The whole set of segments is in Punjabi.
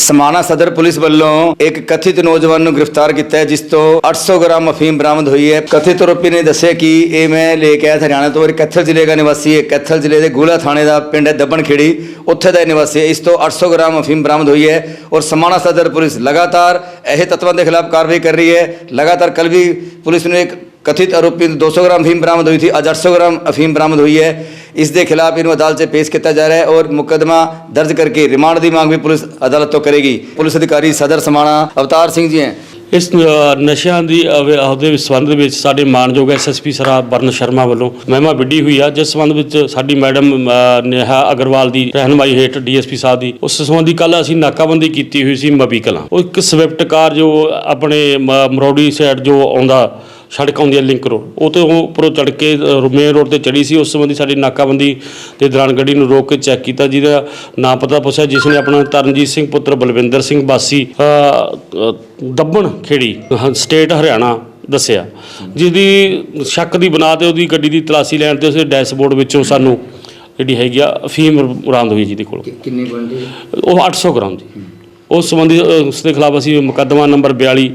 ਸਮਾਣਾ ਸਦਰ ਪੁਲਿਸ ਵੱਲੋਂ ਇੱਕ ਕਥਿਤ ਨੌਜਵਾਨ ਨੂੰ ਗ੍ਰਿਫਤਾਰ ਕੀਤਾ ਹੈ, ਜਿਸ ਤੋਂ 800 ਗ੍ਰਾਮ ਅਫੀਮ ਬਰਾਮਦ ਹੋਈ ਹੈ। ਕਥਿਤ ਆਰੋਪੀ ਨੇ ਦੱਸਿਆ ਕਿ ਇਹ ਮੈਂ ਲੈ ਕੇ ਆਇਆ ਹਰਿਆਣਾ ਤੋਂ, ਇਹ ਕੈਥਲ ਜ਼ਿਲ੍ਹੇ ਦਾ ਨਿਵਾਸੀ ਹੈ। ਕੈਥਲ ਜ਼ਿਲ੍ਹੇ ਦੇ ਗੂਲਾ ਥਾਣੇ ਦਾ ਪਿੰਡ ਹੈ ਦੱਬਣ ਖੇੜੀ ਉੱਥੇ ਦਾ ਇਹ ਨਿਵਾਸੀ ਹੈ। ਇਸ ਤੋਂ 800 ਗ੍ਰਾਮ ਅਫੀਮ ਬਰਾਮਦ ਹੋਈ ਹੈ ਔਰ ਸਮਾਣਾ ਸਦਰ ਪੁਲਿਸ ਲਗਾਤਾਰ ਇਹ ਤੱਤਵਾਂ ਦੇ ਖਿਲਾਫ ਕਾਰਵਾਈ ਕਰ ਰਹੀ ਹੈ। ਲਗਾਤਾਰ ਕੱਲ ਵੀ ਪੁਲਿਸ ਨੇ ਇੱਕ ਕਥਿਤ ਆਰੋਪੀ ਨੂੰ 200 ਗ੍ਰਾਮ ਅਫੀਮ ਬਰਾਮਦ ਹੋਈ ਸੀ, ਅੱਜ 800 ਗ੍ਰਾਮ ਅਫੀਮ ਬਰਾਮਦ ਹੋਈ ਹੈ। ਇਸ ਦੇ ਖਿਲਾਫ ਇਹਨੂੰ ਅਦਾਲਤ 'ਚ ਪੇਸ਼ ਕੀਤਾ ਜਾ ਰਿਹਾ ਹੈ ਔਰ ਮੁਕੱਦਮਾ ਦਰਜ ਕਰਕੇ ਰਿਮਾਂਡ ਦੀ ਮੰਗ ਵੀ ਪੁਲਿਸ ਅਦਾਲਤ ਤੋਂ ਕਰੇਗੀ। ਪੁਲਿਸ ਅਧਿਕਾਰੀ ਸਦਰ ਸਮਾਣਾ, ਅਵਤਾਰ ਸਿੰਘ ਜੀ ਹੈ। ਇਸ ਨਸ਼ਿਆਂ ਦੀ ਅਵ- ਸੰਬੰਧ ਵਿੱਚ ਸਾਡੇ ਮਾਨਯੋਗ ਐਸਐਸਪੀ ਸਰਾ ਬਰਨ ਸ਼ਰਮਾ ਵੱਲੋਂ ਮਹਿਮਾ ਵਿੱਢੀ ਹੋਈ ਆ। ਜਿਸ ਸੰਬੰਧ ਵਿੱਚ ਸਾਡੀ ਮੈਡਮ ਨੇਹਾ ਅਗਰਵਾਲ ਦੀ ਰਹਿਨਮਾਈ ਹੇਠ ਡੀਐਸਪੀ ਸਾਹਿਬ ਦੀ, ਉਸ ਸੰਬੰਧੀ ਕੱਲ ਅਸੀਂ ਨਾਕਾਬੰਦੀ ਕੀਤੀ ਹੋਈ ਸੀ ਮਬੀ ਕਲਾਂ। ਉਹ ਇੱਕ ਸਵਿਫਟ ਕਾਰ ਜੋ ਆਪਣੇ ਮਰੋੜੀ ਸਾਈਡ ਜੋ ਆਉਂਦਾ ਸੜਕ ਆਉਂਦੀ ਹੈ ਲਿੰਕ ਰੋਡ। ਉਹ ਤੇ ਉੱਪਰੋਂ ਚੜ ਕੇ ਮੇਨ ਰੋਡ ਤੇ ਚੜੀ ਸੀ। ਉਸ ਸੰਬੰਧੀ ਸਾਡੀ ਨਾਕਾਬੰਦੀ ਦੇ ਦੌਰਾਨ ਗੱਡੀ ਨੂੰ ਰੋਕ ਕੇ ਚੈੱਕ ਕੀਤਾ। ਜਿਹਦਾ ਨਾਂ ਪਤਾ ਪੁੱਛਿਆ ਜਿਸ ਨੇ ਆਪਣਾ ਤਰਨਜੀਤ ਸਿੰਘ ਪੁੱਤਰ ਬਲਵਿੰਦਰ ਸਿੰਘ ਬਾਸੀ ਦੱਬਣ ਖੇੜੀ ਹ- ਸਟੇਟ ਹਰਿਆਣਾ ਦੱਸਿਆ। ਜਿਹਦੀ ਸ਼ੱਕ ਦੀ ਬਣਾ ਤੇ ਉਹਦੀ ਗੱਡੀ ਦੀ ਤਲਾਸ਼ੀ ਲੈਣ ਤੇ ਉਸੇ ਡੈਸ਼ਬੋਰਡ ਵਿੱਚੋਂ ਸਾਨੂੰ ਜਿਹੜੀ ਹੈਗੀ ਆ ਅਫੀਮ ਬਰਾਮਦ ਹੋਈ ਜਿਹਦੇ ਕੋਲ। ਕਿੰਨੀ ਕੁਇੰਟਲ ਉਹ 800 ਗ੍ਰਾਮ ਦੀ। ਉਸ ਸੰਬੰਧੀ ਅ, ਉਸ ਦੇ ਖਿਲਾਫ ਅਸੀਂ ਮੁਕੱਦਮਾ ਨੰਬਰ 42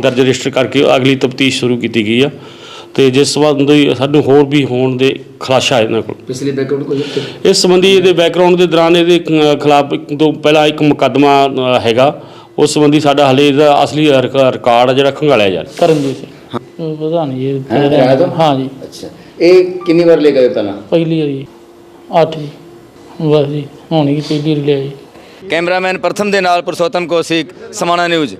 ਦਰਜ ਰਜਿਸਟਰ ਕਰਕੇ ਅਗਲੀ ਤਫਤੀਸ਼ ਸ਼ੁਰੂ ਕੀਤੀ ਗਈ ਆ। ਤੇ ਜਿਸ ਸੰਬੰਧੀ ਸਾਨੂੰ ਹੋਰ ਵੀ ਹੋਣ ਦੇ ਖਲਾਸ਼ਾ ਹੈ ਇਹਨਾਂ ਕੋਲ। ਪਿਛਲੇ ਬੈਕਗ੍ਰਾਉਂਡ ਕੋਈ ਇਸ ਸੰਬੰਧੀ ਇਹਦੇ ਬੈਕਗ੍ਰਾਉਂਡ ਦੇ ਦੌਰਾਨ ਇਹਦੇ ਅ, ਖਿਲਾਫ ਇੱਕ ਤੋਂ ਪਹਿਲਾਂ ਇੱਕ ਮੁਕੱਦਮਾ ਅ, ਹੈਗਾ। ਉਸ ਸੰਬੰਧੀ ਸਾਡਾ ਹਲੇ ਇਹਦਾ ਅਸਲੀ ਰਿਕ- ਰਿਕਾਰਡ ਆ ਜਿਹੜਾ ਖੰਗਾਲਿਆ ਜਾ ਰਿਹਾ। ਪਤਾ ਨਹੀਂ ਜੀ ਹੈਂ, ਹਰਿਆਣਾ ਤੋਂ? ਹਾਂ ਜੀ। ਅੱਛਾ। ਇਹ ਕਿੰਨੀ ਵਾਰ ਲੈ ਗਏ ਪਹਿਲਾਂ? ਪਹਿਲੀ ਵਾਰੀ 8 ਜੀ। ਬਸ ਜੀ ਹੁਣ ਹੀ ਪਹਿਲੀ ਵਾਰੀ ਲਿਆ ਜੀ। ਕੈਮਰਾਮੈਨ ਪ੍ਰਥਮ ਦੇ ਨਾਲ ਪੁਰਸ਼ੋਤਮ ਕੋਸਿਕ ਸਮਾਣਾ ਨਿਊਜ਼।